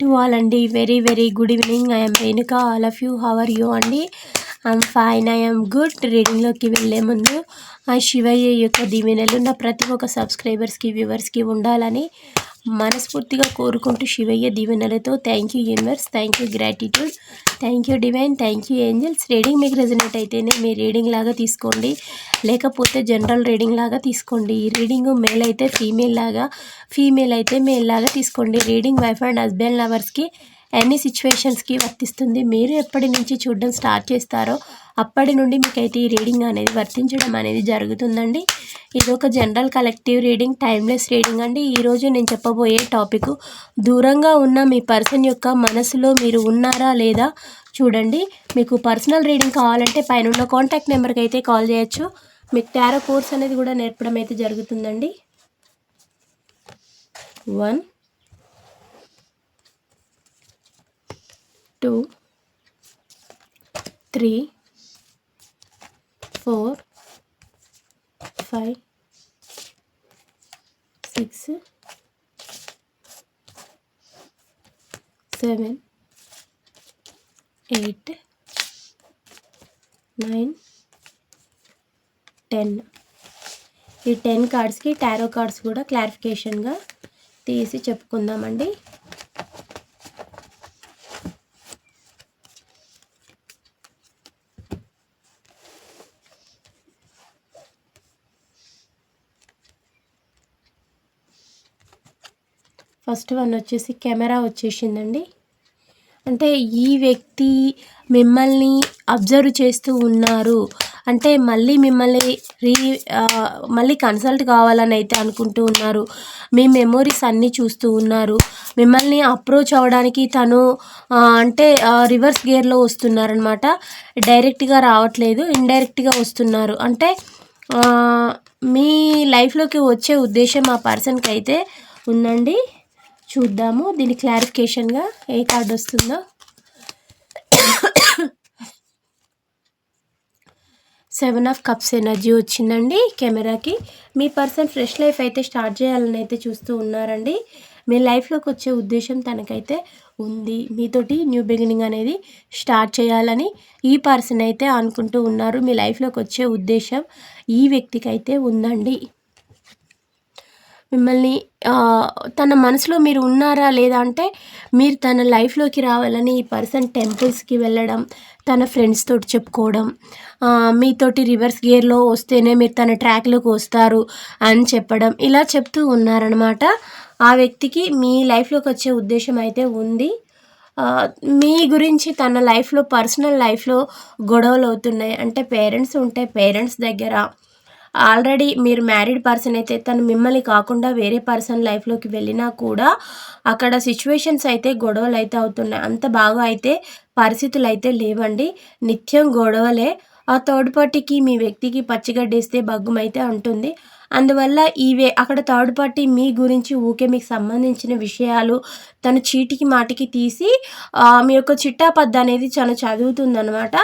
To all అండి. Very very good evening I'm Renuka all of you how are you అండి I'm fine I'm good రీడింగ్లోకి వెళ్ళే ముందు ఆ శివయ్య యొక్క దీవెనలు నా ప్రతి ఒక్క సబ్స్క్రైబర్స్కి వ్యూవర్స్కి ఉండాలని మనస్ఫూర్తిగా కోరుకుంటూ శివయ్య దీవెనలతో thank you universe thank you gratitude thank you divine thank you angels reading మీకు రెజనేట్ అయితేనే మీ రీడింగ్ లాగా తీసుకోండి. లేకపోతే జనరల్ రీడింగ్ లాగా తీసుకోండి. ఈ రీడింగ్ మేల్ అయితే ఫీమేల్ లాగా ఫీమేల్ అయితే మేల్ లాగా తీసుకోండి. రీడింగ్ వైఫ్ అండ్ హస్బెండ్ లవర్స్కి ఎనీ సిచ్యువేషన్స్కి వర్తిస్తుంది మీరు ఎప్పటి నుంచి చూడడం స్టార్ట్ చేస్తారో అప్పటి నుండి మీకైతే ఈ రీడింగ్ అనేది వర్తించడం అనేది జరుగుతుందండి. ఇది ఒక general collective reading timeless reading అండి ఈరోజు నేను చెప్పబోయే టాపిక్ దూరంగా ఉన్న మీ పర్సన్ యొక్క మనసులో మీరు ఉన్నారా లేదా చూడండి. మీకు పర్సనల్ రీడింగ్ కావాలంటే పైన ఉన్న కాంటాక్ట్ నెంబర్కి అయితే కాల్ చేయొచ్చు. మీకు టారో కోర్స్ అనేది కూడా నేర్పడం అయితే జరుగుతుందండి. One two three four five six seven eight nine ten. ఈ టెన్ కార్డ్స్కి టారో కార్డ్స్ కూడా క్లారిఫికేషన్గా తీసి చెప్పుకుందామండి. ఫస్ట్ వన్ వచ్చేసి కెమెరా వచ్చేసిందండి. అంటే ఈ వ్యక్తి మిమ్మల్ని అబ్జర్వ్ చేస్తూ ఉన్నారు. అంటే మళ్ళీ మిమ్మల్ని రీ మళ్ళీ కన్సల్ట్ కావాలని అయితే అనుకుంటూ ఉన్నారు. మీ మెమోరీస్ అన్నీ చూస్తూ ఉన్నారు. మిమ్మల్ని అప్రోచ్ అవ్వడానికి తను అంటే రివర్స్ గేర్లో వస్తున్నారనమాట డైరెక్ట్గా రావట్లేదు ఇండైరెక్ట్గా వస్తున్నారు. అంటే మీ లైఫ్లోకి వచ్చే ఉద్దేశం ఆ పర్సన్కి అయితే ఉందండి. చూద్దాము. దీని క్లారిఫికేషన్గా ఏ కార్డ్ వస్తుందో. సెవెన్ ఆఫ్ కప్స్ ఎనర్జీ వచ్చిందండి కెమెరాకి. మీ పర్సన్ ఫ్రెష్ లైఫ్ అయితే స్టార్ట్ చేయాలని అయితే చూస్తూ ఉన్నారండి. మీ లైఫ్లోకి వచ్చే ఉద్దేశం తనకైతే ఉంది. మీతోటి న్యూ బిగినింగ్ అనేది స్టార్ట్ చేయాలని ఈ పర్సన్ అయితే అనుకుంటూ ఉన్నారు. మీ లైఫ్లోకి వచ్చే ఉద్దేశం ఈ వ్యక్తికి అయితే ఉందండి. మిమ్మల్ని తన మనసులో మీరు ఉన్నారా లేదా అంటే మీరు తన లైఫ్లోకి రావాలని ఈ పర్సన్ టెంపుల్స్కి వెళ్ళడం తన ఫ్రెండ్స్ తోటి చెప్పుకోవడం మీతోటి రివర్స్ గేర్లో వస్తేనే మీరు తన ట్రాక్లోకి వస్తారు అని చెప్పడం ఇలా చెప్తూ ఉన్నారనమాట ఆ వ్యక్తికి మీ లైఫ్లోకి వచ్చే ఉద్దేశం అయితే ఉంది. మీ గురించి తన లైఫ్లో పర్సనల్ లైఫ్లో గొడవలు అవుతున్నాయి. అంటే పేరెంట్స్ ఉంటే పేరెంట్స్ దగ్గర ఆల్రెడీ మీరు మ్యారీడ్ పర్సన్ అయితే తను మిమ్మల్ని కాకుండా వేరే పర్సన్ లైఫ్లోకి వెళ్ళినా కూడా అక్కడ సిచ్యువేషన్స్ అయితే గొడవలు అయితే అవుతున్నాయి. అంత బాగా అయితే పరిస్థితులు అయితే లేవండి. నిత్యం గొడవలే. ఆ థర్డ్ పార్టీకి మీ వ్యక్తికి పచ్చిగడ్డేస్తే బగ్గుమైతే ఉంటుంది. అందువల్ల ఇవే అక్కడ థర్డ్ పార్టీ మీ గురించి ఊకే మీకు సంబంధించిన విషయాలు తను చీటికి మాటికి తీసి మీ యొక్క చిట్టాపద్ద అనేది చాలా చదువుతుందనమాట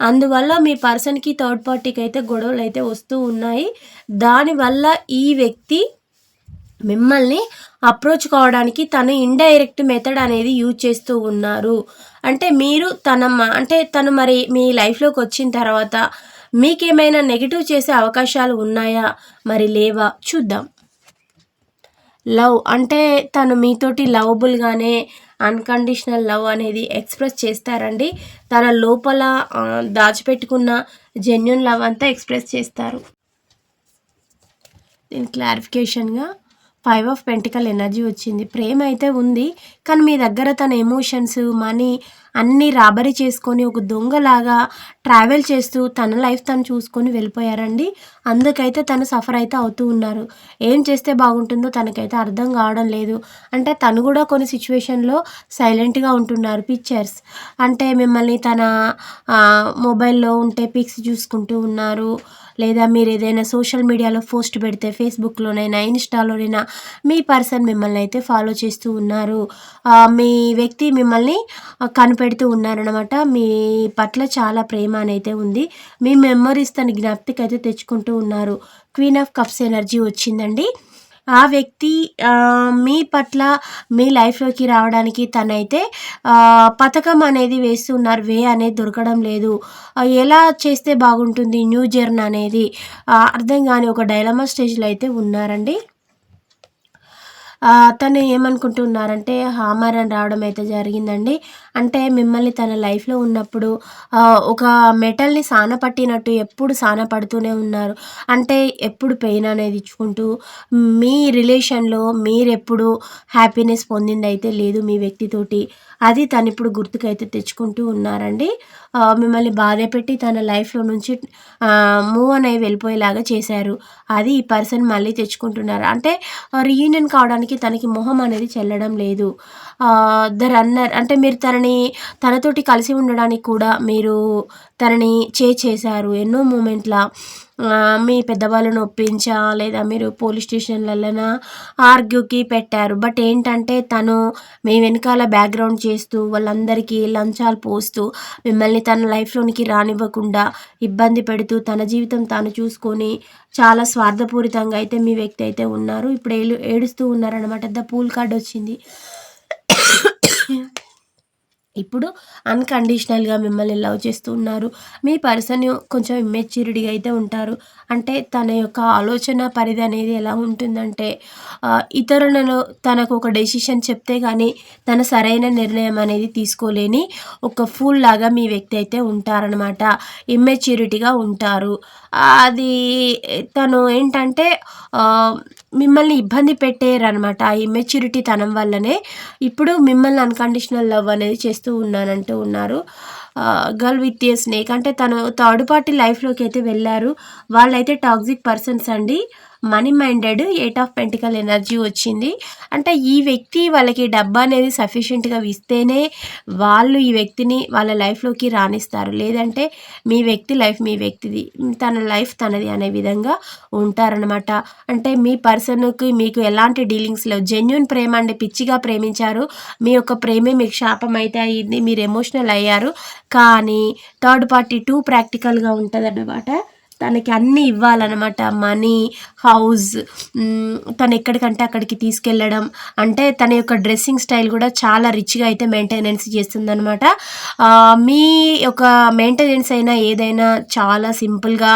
అందువల్ల మీ పర్సన్కి థర్డ్ పార్టీకి అయితే గొడవలు అయితే వస్తూ ఉన్నాయి. దానివల్ల ఈ వ్యక్తి మిమ్మల్ని అప్రోచ్ కావడానికి తను ఇండైరెక్ట్ మెథడ్ అనేది యూజ్ చేస్తూ ఉన్నారు. అంటే మీరు తన అంటే తను మరి మీ లైఫ్లోకి వచ్చిన తర్వాత మీకేమైనా నెగిటివ్ చేసే అవకాశాలు ఉన్నాయా? మరి లేవా? చూద్దాం. లవ్ అంటే తను మీతోటి లవబుల్గానే అన్కండిషనల్ లవ్ అనేది ఎక్స్ప్రెస్ చేస్తారండి. తన లోపల దాచిపెట్టుకున్న జెన్యున్ లవ్ అంతా ఎక్స్ప్రెస్ చేస్తారు. దీని క్లారిఫికేషన్గా ఫైవ్ ఆఫ్ పెంటికల్ ఎనర్జీ వచ్చింది. ప్రేమ అయితే ఉంది కానీ మీ దగ్గర తన ఎమోషన్స్ మనీ అన్నీ రాబరీ చేసుకొని ఒక దొంగలాగా ట్రావెల్ చేస్తూ తన లైఫ్ తను చూసుకొని వెళ్ళిపోయారండి. అందుకైతే తను సఫర్ అయితే అవుతూ ఉన్నారు. ఏం చేస్తే బాగుంటుందో తనకైతే అర్థం కావడం లేదు. అంటే తను కూడా కొన్ని సిచ్యువేషన్లో సైలెంట్గా ఉంటున్నారు పిక్చర్స్. అంటే మిమ్మల్ని తన మొబైల్లో ఉంటే పిక్స్ చూసుకుంటూ ఉన్నారు. లేదా మీరు ఏదైనా సోషల్ మీడియాలో పోస్ట్ పెడితే ఫేస్బుక్లోనైనా ఇన్స్టాలోనైనా మీ పర్సన్ మిమ్మల్ని అయితే ఫాలో చేస్తూ ఉన్నారు. మీ వ్యక్తి మిమ్మల్ని కనిపెడుతూ ఉన్నారనమాట మీ పట్ల చాలా ప్రేమ అయితే ఉంది. మీ మెమరీస్ తన జ్ఞాప్తికి అయితే తెచ్చుకుంటూ ఉన్నారు. క్వీన్ ఆఫ్ కప్స్ ఎనర్జీ వచ్చిందండి. ఆ వ్యక్తి మీ పట్ల మీ లైఫ్లోకి రావడానికి తనైతే పథకం అనేది వేస్తున్నారు. వే అనేది దొరకడం లేదు. ఎలా చేస్తే బాగుంటుంది న్యూ జర్న్ అనేది? అర్థం కాని ఒక డైలమా స్టేజ్లో అయితే ఉన్నారండి. తను ఏమనుకుంటున్నారంటే హామర్ అని రావడం అయితే జరిగిందండి. అంటే మిమ్మల్ని తన లైఫ్లో ఉన్నప్పుడు ఒక మెటల్ని సాన పట్టినట్టు ఎప్పుడు సాన పడుతూనే ఉన్నారు. అంటే ఎప్పుడు పెయిన్ అనేది ఇచ్చుకుంటూ మీ రిలేషన్లో మీరెప్పుడు హ్యాపీనెస్ పొందింది అయితే లేదు మీ వ్యక్తితోటి. అది తను ఇప్పుడు గుర్తుకైతే తెచ్చుకుంటూ ఉన్నారండి. మిమ్మల్ని బాధ పెట్టి తన లైఫ్లో నుంచి మూవ్ అనేవి వెళ్ళిపోయేలాగా చేశారు. అది ఈ పర్సన్ మళ్ళీ తెచ్చుకుంటున్నారు. అంటే రీయూనియన్ కావడానికి తనకి మొహం అనేది చెల్లడం లేదు. ద రన్నర్ అంటే మీరు తనని తనతోటి కలిసి ఉండడానికి కూడా మీరు తనని చే చేశారు ఎన్నో మూమెంట్ల. మీ పెద్దవాళ్ళను ఒప్పించా లేదా మీరు పోలీస్ స్టేషన్లలో ఆర్గ్యూకి పెట్టారు. బట్ ఏంటంటే తను మీ వెనకాల బ్యాక్గ్రౌండ్ చేస్తూ వాళ్ళందరికీ లంచాలు పోస్తూ మిమ్మల్ని తన లైఫ్లోనికి రానివ్వకుండా ఇబ్బంది పెడుతూ తన జీవితం తాను చూసుకొని చాలా స్వార్థపూరితంగా అయితే మీ వ్యక్తి అయితే ఉన్నారు. ఇప్పుడు ఏడు ఏడుస్తూ ఉన్నారనమాట ద పూల్ కార్డ్ వచ్చింది. ఇప్పుడు అన్కండిషనల్గా మిమ్మల్ని లవ్ చేస్తూ ఉన్నారు. మీ పర్సన్ కొంచెం ఇమ్మెచ్యూరిటీగా అయితే ఉంటారు. అంటే తన యొక్క ఆలోచన పరిధి అనేది ఎలా ఉంటుందంటే ఇతరులను తనకు ఒక డెసిషన్ చెప్తే కానీ తన సరైన నిర్ణయం అనేది తీసుకోలేని ఒక ఫూల్ లాగా మీ వ్యక్తి అయితే ఉంటారనమాట ఇమ్మెచ్యూరిటీగా ఉంటారు. అది తను ఏంటంటే మిమ్మల్ని ఇబ్బంది పెట్టేరనమాట ఆ ఇమ్మెచ్యూరిటీ తనం వల్లనే. ఇప్పుడు మిమ్మల్ని అన్కండిషనల్ లవ్ అనేది చేస్తూ ఉన్నానంటూ ఉన్నారు. గర్ల్ విత్ ఏ స్నేక్ అంటే తను థర్డ్ పార్టీ లైఫ్లోకి అయితే వెళ్ళారు. వాళ్ళైతే టాక్సిక్ పర్సన్స్ అండి. Money minded eight of pentacle energy వచ్చింది. అంటే ఈ వ్యక్తి వాళ్ళకి డబ్బా అనేది సఫిషియెంట్గా ఇస్తేనే వాళ్ళు ఈ వ్యక్తిని వాళ్ళ లైఫ్లోకి రాణిస్తారు లేదంటే మీ వ్యక్తి లైఫ్ మీ వ్యక్తిది తన లైఫ్ తనది అనే విధంగా ఉంటారనమాట అంటే మీ పర్సన్కి మీకు ఎలాంటి డీలింగ్స్లో జెన్యున్ ప్రేమ అంటే పిచ్చిగా ప్రేమించారు. మీ యొక్క ప్రేమే మీకు శాపం అయితే అయ్యింది మీరు ఎమోషనల్ అయ్యారు. కానీ థర్డ్ పార్టీ టూ ప్రాక్టికల్గా ఉంటుంది అన్నమాట తనకి అన్నీ ఇవ్వాలన్నమాట. మనీ హౌస్ తను ఎక్కడికంటే అక్కడికి తీసుకెళ్ళడం. అంటే తన యొక్క డ్రెస్సింగ్ స్టైల్ కూడా చాలా రిచ్గా అయితే మెయింటెనెన్స్ చేస్తుందనమాట మీ యొక్క మెయింటెనెన్స్ అయినా ఏదైనా చాలా సింపుల్గా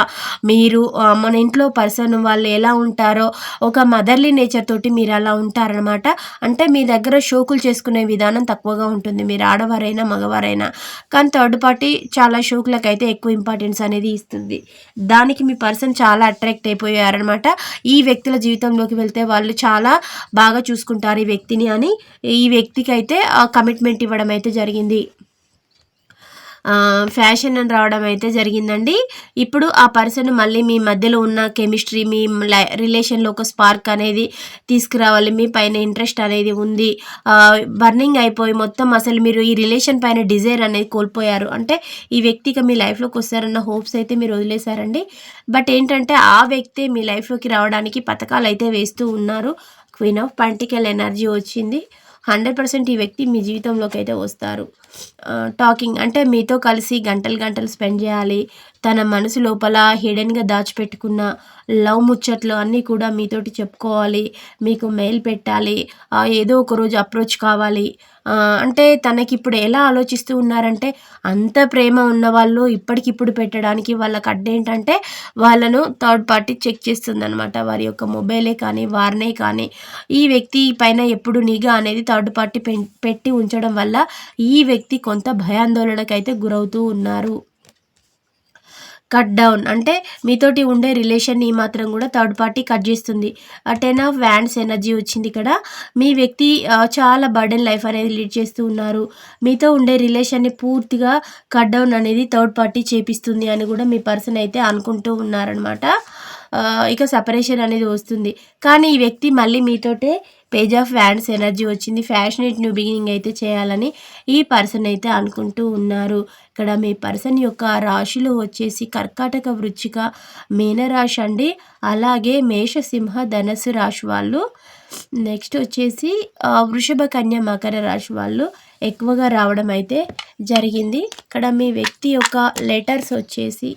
మీరు మన ఇంట్లో పర్సన్ వాళ్ళు ఎలా ఉంటారో ఒక మదర్లీ నేచర్ తోటి మీరు అలా ఉంటారనమాట అంటే మీ దగ్గర షోకులు చేసుకునే విధానం తక్కువగా ఉంటుంది. మీరు ఆడవారైనా మగవారైనా. కానీ థర్డ్ పార్టీ చాలా షోకులకు అయితే ఎక్కువ ఇంపార్టెన్స్ అనేది ఇస్తుంది. దానికి మీ పర్సన్ చాలా అట్రాక్ట్ అయిపోయారనమాట ఈ వ్యక్తుల జీవితంలోకి వెళ్తే వాళ్ళు చాలా బాగా చూసుకుంటారు ఈ వ్యక్తిని అని. ఈ వ్యక్తికి అయితే కమిట్మెంట్ ఇవ్వడం అయితే జరిగింది. ఫ్యాషన్ అని రావడం అయితే జరిగిందండి. ఇప్పుడు ఆ పర్సన్ మళ్ళీ మీ మధ్యలో ఉన్న కెమిస్ట్రీ మీ రిలేషన్లో ఒక స్పార్క్ అనేది తీసుకురావాలి. మీ పైన ఇంట్రెస్ట్ అనేది ఉంది. బర్నింగ్ అయిపోయి మొత్తం అసలు మీరు ఈ రిలేషన్ పైన డిజైర్ అనేది కోల్పోయారు. అంటే ఈ వ్యక్తికి మీ లైఫ్లోకి వస్తారన్న హోప్స్ అయితే మీరు వదిలేశారండి. బట్ ఏంటంటే ఆ వ్యక్తి మీ లైఫ్లోకి రావడానికి పథకాలు అయితే వేస్తూ ఉన్నారు. క్వీన్ ఆఫ్ పంటికల్ ఎనర్జీ వచ్చింది. హండ్రెడ్ పర్సెంట్ ఈ వ్యక్తి మీ జీవితంలోకి అయితే వస్తారు టాకింగ్ అంటే మీతో కలిసి గంటలు గంటలు స్పెండ్ చేయాలి. తన మనసు లోపల హిడెన్గా దాచిపెట్టుకున్న లవ్ ముచ్చట్లు అన్నీ కూడా మీతోటి చెప్పుకోవాలి మీకు మెయిల్ పెట్టాలి ఏదో ఒక రోజు అప్రోచ్ కావాలి. అంటే తనకి ఇప్పుడు ఎలా ఆలోచిస్తూ ఉన్నారంటే అంత ప్రేమ ఉన్న వాళ్ళు ఇప్పటికిప్పుడు పెట్టడానికి వాళ్ళకి అడ్డేంటంటే వాళ్ళను థర్డ్ పార్టీ చెక్ చేస్తుందనమాట వారి యొక్క మొబైలే కానీ వారినే కానీ. ఈ వ్యక్తి పైన ఎప్పుడు నిఘా అనేది థర్డ్ పార్టీ పెట్టి ఉంచడం వల్ల ఈ వ్యక్తి కొంత భయాందోళనకైతే గురవుతూ ఉన్నారు. కట్ డౌన్ అంటే మీతోటి ఉండే రిలేషన్ని మాత్రం కూడా థర్డ్ పార్టీ కట్ చేస్తుంది. టెన్ ఆఫ్ వ్యాండ్స్ ఎనర్జీ వచ్చింది ఇక్కడ. మీ వ్యక్తి చాలా బర్డెన్ లైఫ్ అనేది లీడ్ చేస్తూ ఉన్నారు. మీతో ఉండే రిలేషన్ని పూర్తిగా కట్ డౌన్ అనేది థర్డ్ పార్టీ చేపిస్తుంది అని కూడా మీ పర్సన్ అయితే అనుకుంటూ ఉన్నారనమాట ఇక సపరేషన్ అనేది వస్తుంది. కానీ ఈ వ్యక్తి మళ్ళీ మీతోటే పేజ్ ఆఫ్ వ్యాండ్స్ ఎనర్జీ వచ్చింది. ఫ్యాషనేట్ న్యూ బిగినింగ్ అయితే చేయాలని ఈ పర్సన్ అయితే అనుకుంటూ ఉన్నారు. ఇక్కడ మీ పర్సన్ యొక్క రాశిలో వచ్చేసి కర్కాటక వృచ్చిక మీనరాశి అండి. అలాగే మేషసింహ ధనస్సు రాశి వాళ్ళు. నెక్స్ట్ వచ్చేసి వృషభ కన్య మకర రాశి వాళ్ళు ఎక్కువగా రావడం అయితే జరిగింది. ఇక్కడ మీ వ్యక్తి యొక్క లెటర్స్ వచ్చేసి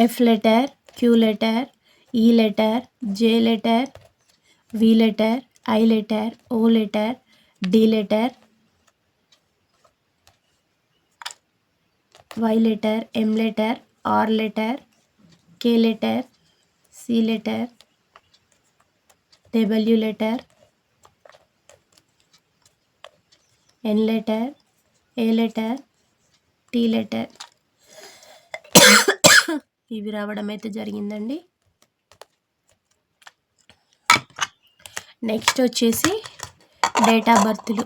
F letter Q letter E letter J letter V letter I letter O letter D letter Y letter M letter R letter K letter C letter W letter N letter A letter T letter ఇవి రావడం అయితే జరిగిందండి. Next వచ్చేసి date of బర్త్లు.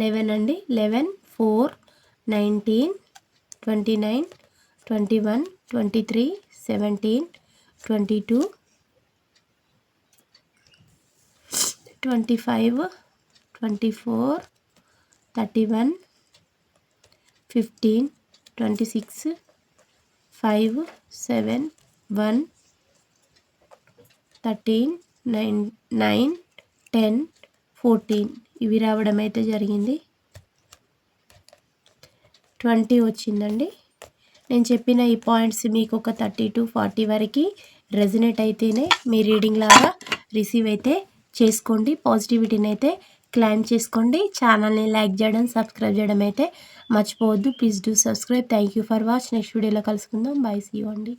Eleven అండి. Eleven four nineteen twenty nine twenty one twenty three seventeen twenty two twenty five twenty four thirty one fifteen twenty six five seven one thirteen nine nine ten fourteen. ఇవి రావడం అయితే జరిగింది. Twenty వచ్చిందండి. నేను చెప్పిన ఈ points మీకు ఒక థర్టీ టు ఫార్టీ వరకు రెజినేట్ అయితేనే మీ రీడింగ్ లాగా రిసీవ్ అయితే చేసుకోండి. పాజిటివిటీని అయితే క్లైమ్ చేసుకోండి. ఛానల్ని లైక్ చేయడం సబ్స్క్రైబ్ చేయడం అయితే మర్చిపోవద్దు. Please do subscribe thank you for watch next వీడియోలో కలుసుకుందాం. బై సీ అండి.